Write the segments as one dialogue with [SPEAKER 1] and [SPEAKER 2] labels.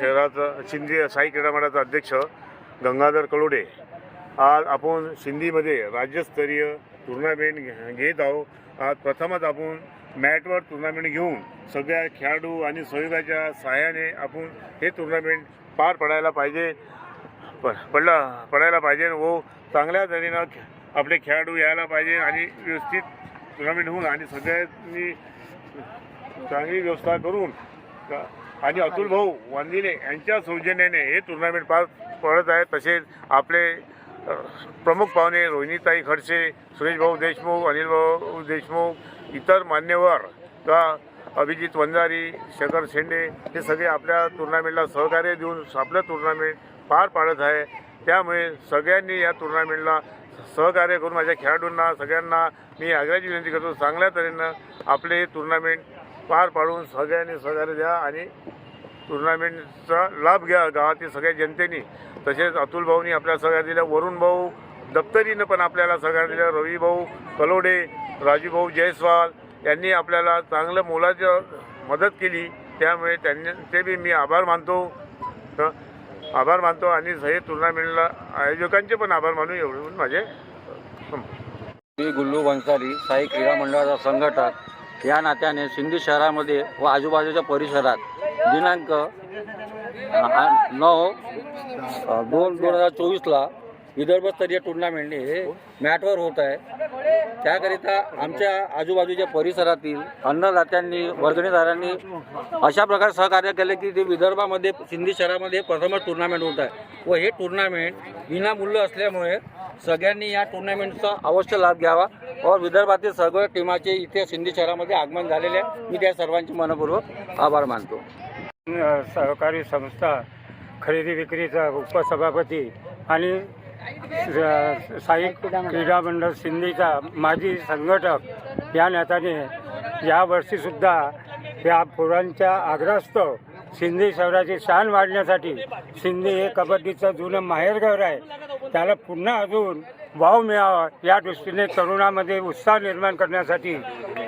[SPEAKER 1] शहराचा शिंदे साई क्रीडा मंडळाचा अध्यक्ष गंगाधर कलोडे. आज आपण सिंधीमध्ये राज्यस्तरीय टुर्नामेंट घे- घेत आहोत. आज प्रथमच आपण मॅटवर टुर्नामेंट घेऊन सगळ्या खेळाडू आणि सहयोगाच्या सहाय्याने आपण हे टुर्नामेंट पार पडायला पाहिजे. पडला पडायला पाहिजे व हो, चांगल्या तऱ्हेनं आपले खेळाडू यायला पाहिजे आणि व्यवस्थित टुर्नामेंट होऊन आणि सगळ्यांनी चांगली व्यवस्था करून का- आणि अतुल भाऊ वांदिले यांच्या सौजन्याने हे टुर्नामेंट पार पडत आहे. तसेच आपले प्रमुख पाहुणे रोहिणीताई खडसे सुरेश भाऊ देशमुख अनिल भाऊ देशमुख इतर मान्यवर किंवा अभिजित वंजारी शंकर शेंडे हे सगळे आपल्या टुर्नामेंटला सहकार्य देऊन आपलं टुर्नामेंट पार पाडत आहे. त्यामुळे सगळ्यांनी या टुर्नामेंटला सहकार्य करून माझ्या खेळाडूंना सगळ्यांना मी आग्रहाची विनंती करतो चांगल्या तऱ्हेनं आपले हे टुर्नामेंट पार पाडून सगळ्यांनी सहकार्य द्या आणि टुर्नामेंटचा लाभ घ्या. गावातील सगळ्या जनतेने तसेच अतुल भाऊनी आपल्याला सहकार्य दिलं. वरुण भाऊ दप्तरीनं पण आपल्याला सहकार्य दिलं. रवी भाऊ कलोडे राजूभाऊ जयस्वाल यांनी आपल्याला चांगलं मोलाचं मदत केली. त्यामुळे त्यांनी ते बी मी आभार मानतो. तर आभार मानतो आणि हे टुर्नामेंटला आयोजकांचे पण आभार मानू एवढे. म्हणजे, माझे
[SPEAKER 2] मी गुल्लू भन्साली साई क्रीडा मंडळाचा संघटक. या नात्याने सिंधी शहरामध्ये व आजूबाजूच्या परिसरात दिनांक नऊ दोन दोन हजार चोवीसला विदर्भस्तरीय टुर्नामेंट हे मॅटवर होत आहे. त्याकरिता आमच्या आजूबाजूच्या परिसरातील अन्नदात्यांनी वर्गणीदारांनी अशा प्रकारे सहकार्य केले की ते विदर्भामध्ये सिंधी शहरामध्ये प्रथमच टुर्नामेंट होत आहे. व हे टुर्नामेंट विनामूल्य असल्यामुळे सगळ्यांनी या टुर्नामेंटचा अवश्य लाभ घ्यावा. व विदर्भातील सर्व टीमाचे इथे सिंधी शहरामध्ये आगमन झालेले आहे. मी त्या सर्वांचे मनपूर्वक आभार मानतो.
[SPEAKER 3] सहकारी संस्था खरेदी विक्रीचा उपसभापती आणि साहित्य साई क्रीडा मंडळ सिंधीचा माजी संघटक या नेत्याने यावर्षीसुद्धा या पोरांच्या आग्रहास्तव सिंधी शहराची शान वाढण्यासाठी सिंधी हे कबड्डीचं जुनं माहेरघर आहे. त्याला पुन्हा अजून वाव मिळावा या दृष्टीने तरुणामध्ये उत्साह निर्माण करण्यासाठी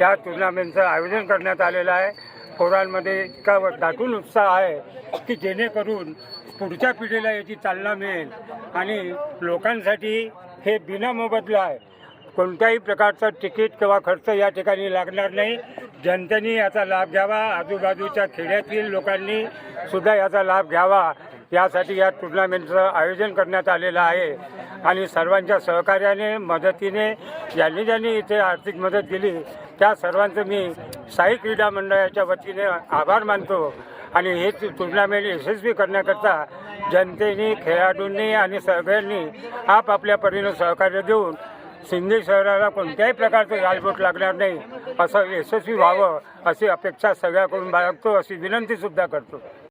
[SPEAKER 3] या टुर्नामेंटचं आयोजन करण्यात आलेलं आहे. पोरांमध्ये इतका दाटून उत्साह आहे की जेणेकरून पुढच्या पिढीला याची चालना मिळेल आणि लोकांसाठी हे बिना मोबदला आहे. कोणत्याही प्रकारचं तिकीट किंवा खर्च या ठिकाणी लागणार नाही. जनतेने याचा लाभ घ्यावा. आजूबाजूच्या खेड्यातील लोकांनी सुद्धा याचा लाभ घ्यावा. यासाठी या टुर्नामेंटचं आयोजन करण्यात आलेलं आहे. आणि सर्वांच्या सहकार्याने मदतीने ज्यांनी ज्यांनी इथे आर्थिक मदत दिली त्या सर्वांचं मी साई क्रीडा मंडळाच्या वतीने आभार मानतो. आणि हे टुर्नामेंट यशस्वी करण्याकरता जनतेने खेळाडूंनी आणि सगळ्यांनी आपापल्या परीनं सहकार्य देऊन सिंधी शहराला कोणत्याही प्रकारचं गालबोट लागणार नाही असं यशस्वी व्हावं अशी अपेक्षा सगळ्याकडून बाळगतो अशी विनंतीसुद्धा करतो.